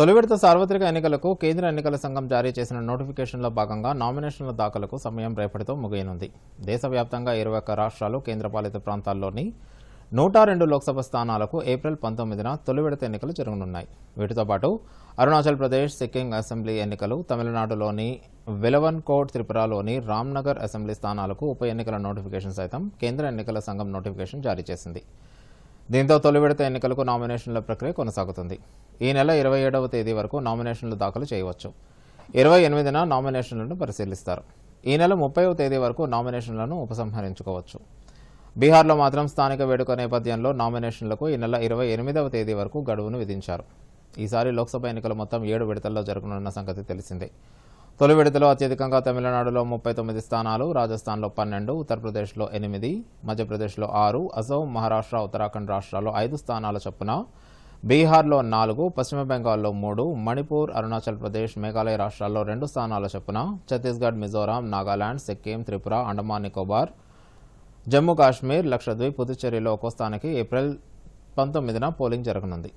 తొలి విడత సార్వత్రిక ఎన్నికలకు కేంద్ర ఎన్నికల సంఘం జారీ చేసిన నోటిఫికేషన్లో భాగంగా నామినేషన్ల దాఖలకు సమయం రేపటితో ముగియనుంది. దేశవ్యాప్తంగా ఇరవై ఒక్క రాష్ట్రాలు కేంద్రపాలిత ప్రాంతాల్లోని నూట రెండు లోక్సభ స్థానాలకు ఏప్రిల్ పంతొమ్మిదిన తొలి విడత ఎన్నికలు జరగనున్నాయి. వీటితో పాటు అరుణాచల్ ప్రదేశ్ సిక్కిం అసెంబ్లీ ఎన్నికలు తమిళనాడులోని విలవన్ కోట్ త్రిపురలోని రామ్నగర్ అసెంబ్లీ స్థానాలకు ఉప ఎన్నికల నోటిఫికేషన్ సైతం కేంద్ర ఎన్నికల సంఘం నోటిఫికేషన్ జారీ చేసింది. దీంతో తొలి విడత ఎన్నికలకు నామినేషన్ల ప్రక్రియ కొనసాగుతుంది. ఈ నెల ఇరవై ఏడవ తేదీ వరకు నామినేషన్లు దాఖలు చేయవచ్చు. ఇరవై ఎనిమిదిన నామినేషన్లను పరిశీలిస్తారు. ఈ నెల ముప్పైవ తేదీ వరకు నామినేషన్లను ఉపసంహరించుకోవచ్చు. బీహార్లో మాత్రం స్థానిక వేడుక నేపథ్యంలో నామినేషన్లకు ఈ నెల ఇరవై ఎనిమిదవ తేదీ వరకు గడువును విధించారు. ఈసారి లోక్సభ ఎన్నికలు మొత్తం ఏడు విడతల్లో జరగనున్న సంగతి తెలిసిందే. తొలి విడతలో అత్యధికంగా తమిళనాడులో ముప్పై తొమ్మిది స్థానాలు రాజస్థాన్లో పన్నెండు ఉత్తరప్రదేశ్లో ఎనిమిది మధ్యప్రదేశ్లో ఆరు అసోం మహారాష్ట్ర ఉత్తరాఖండ్ రాష్ట్రాల్లో ఐదు స్థానాల చొప్పున బీహార్లో నాలుగు పశ్చిమ బెంగాల్లో మూడు మణిపూర్ అరుణాచల్ ప్రదేశ్ మేఘాలయ రాష్ట్రాల్లో రెండు స్థానాల చొప్పున ఛత్తీస్గఢ్ మిజోరాం నాగాలాండ్ సిక్కిం త్రిపుర అండమాన్ నికోబార్ జమ్మూ కాశ్మీర్ లక్షద్వీప్ పుదుచ్చేరిలో ఒక్కో స్థానానికి ఏప్రిల్ పంతొమ్మిదిన పోలింగ్ జరగనుంది.